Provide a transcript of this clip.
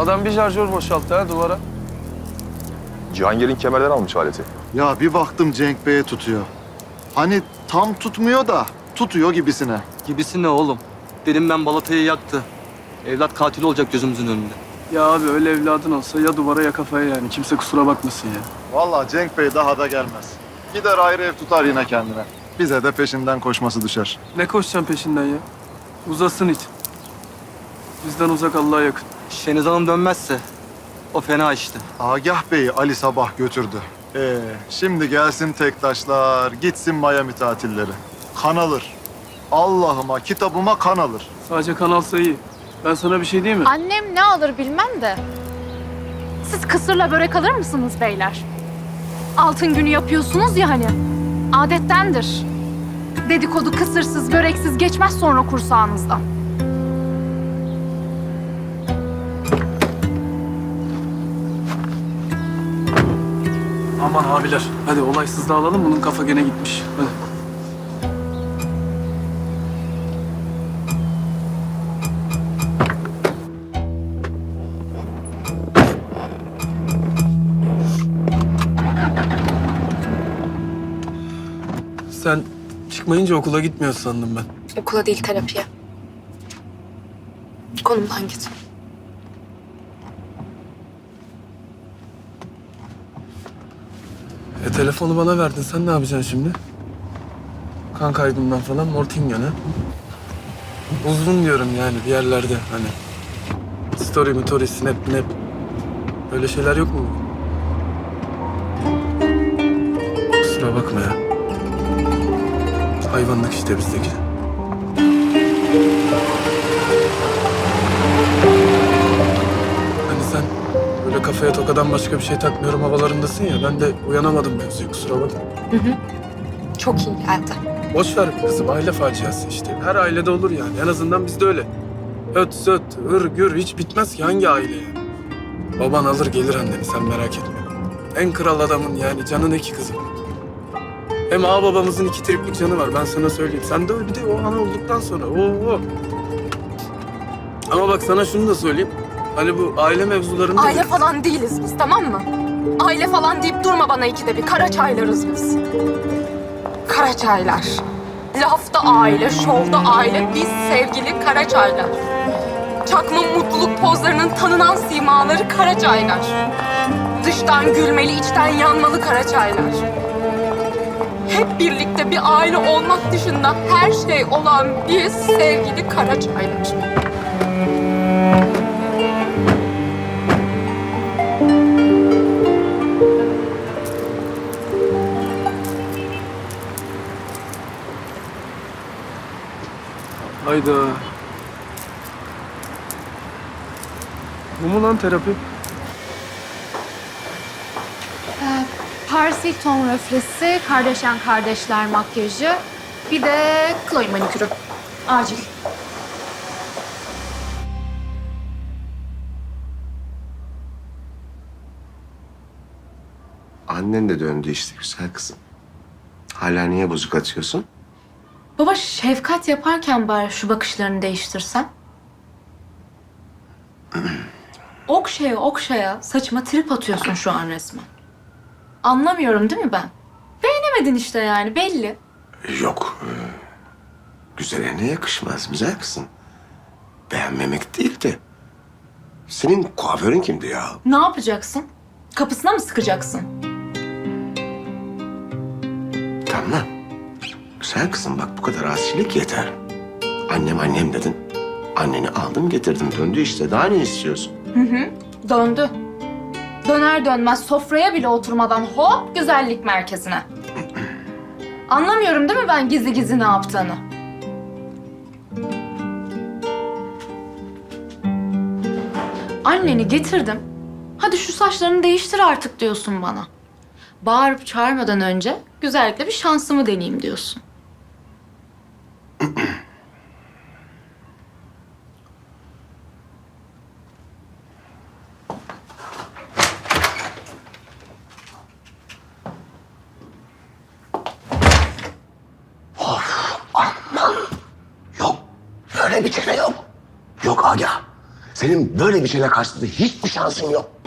Adam bir şarjör boşalttı ha duvara. Cihangir'in kemerden almış aleti. Ya bir baktım Cenk Bey'e tutuyor. Hani tam tutmuyor da tutuyor gibisine. Gibisi ne oğlum? Dedim ben balatayı yaktı. Evlat katil olacak gözümüzün önünde. Ya abi öyle evladın olsa ya duvara ya kafaya yani. Kimse kusura bakmasın ya. Vallahi Cenk Bey daha da gelmez. Gider ayrı ev tutar yine kendine. Bize de peşinden koşması düşer. Ne koşacaksın peşinden ya? Uzasın it. Bizden uzak Allah'a yakın. Şeniz Hanım dönmezse o fena işte. Agah Bey'i Ali Sabah götürdü. Ee, şimdi gelsin tektaşlar, gitsin Miami tatilleri. Kan alır. Allah'ıma, kitabıma kan alır. Sadece kanal iyi. Ben sana bir şey diyeyim mi? Annem ne alır bilmem de. Siz kısırla börek alır mısınız beyler? Altın günü yapıyorsunuz ya hani. Adettendir. Dedikodu kısırsız, böreksiz geçmez sonra kursağınızdan. Aman abiler. Hadi olaysız dağılalım. Bunun kafa gene gitmiş. Hadi. Sen çıkmayınca okula gitmiyor sandım ben. Okula değil terapiye. Konumdan git. Telefonu bana verdin. Sen ne yapacaksın şimdi? Kan kaybından falan Mortingen'e. Uzun diyorum yani bir yerlerde hani. Story mi, story, snap, snap. Öyle şeyler yok mu? Kusura bakma ya. Hayvanlık işte bizdeki. Kafaya tokadan başka bir şey takmıyorum havalarındasın ya. Ben de uyanamadım mevzuya kusura bakma. Çok iyi geldi. Boş ver kızım aile faciası işte. Her ailede olur yani. En azından bizde öyle. Öt söt, ır gür hiç bitmez ki hangi aile ya? Baban alır gelir anneni sen merak etme. En kral adamın yani canın iki kızım. Hem ağa babamızın iki triplik canı var ben sana söyleyeyim. Sen de bir de o ana olduktan sonra. Oo. Ama bak sana şunu da söyleyeyim. Hani bu aile mevzularında... Aile falan değiliz biz tamam mı? Aile falan deyip durma bana ikide bir. Karaçaylarız biz. Karaçaylar. Lafta aile, şovda aile. Biz sevgili Karaçaylar. Çakma mutluluk pozlarının tanınan simaları Karaçaylar. Dıştan gülmeli, içten yanmalı Karaçaylar. Hep birlikte bir aile olmak dışında her şey olan biz sevgili Karaçaylar. Hayda. Bu mu lan terapi? Paris Hilton röflesi, Kardashian kardeşler makyajı, bir de Chloe manikürü. Acil. Annen de döndü işte güzel kızım. Hala niye bozuk atıyorsun? Baba şefkat yaparken bari şu bakışlarını değiştirsen. okşaya okşaya saçıma trip atıyorsun şu an resmen. Anlamıyorum değil mi ben? Beğenemedin işte yani belli. Yok. e, Güzele ne yakışmaz güzel kızım. Beğenmemek değil de. Senin kuaförün kimdi ya? Ne yapacaksın? Kapısına mı sıkacaksın? Güzel kızım bak bu kadar asilik yeter. Annem annem dedin. Anneni aldım getirdim döndü işte daha ne istiyorsun? Döndü. Döner dönmez sofraya bile oturmadan hop güzellik merkezine. Anlamıyorum değil mi ben gizli gizli ne yaptığını? Anneni getirdim. Hadi şu saçlarını değiştir artık diyorsun bana. Bağırıp çağırmadan önce güzellikle bir şansımı deneyeyim diyorsun. Böyle bir kere yok. Yok Agah. Senin böyle bir şeyle karşısında hiçbir şansın yok.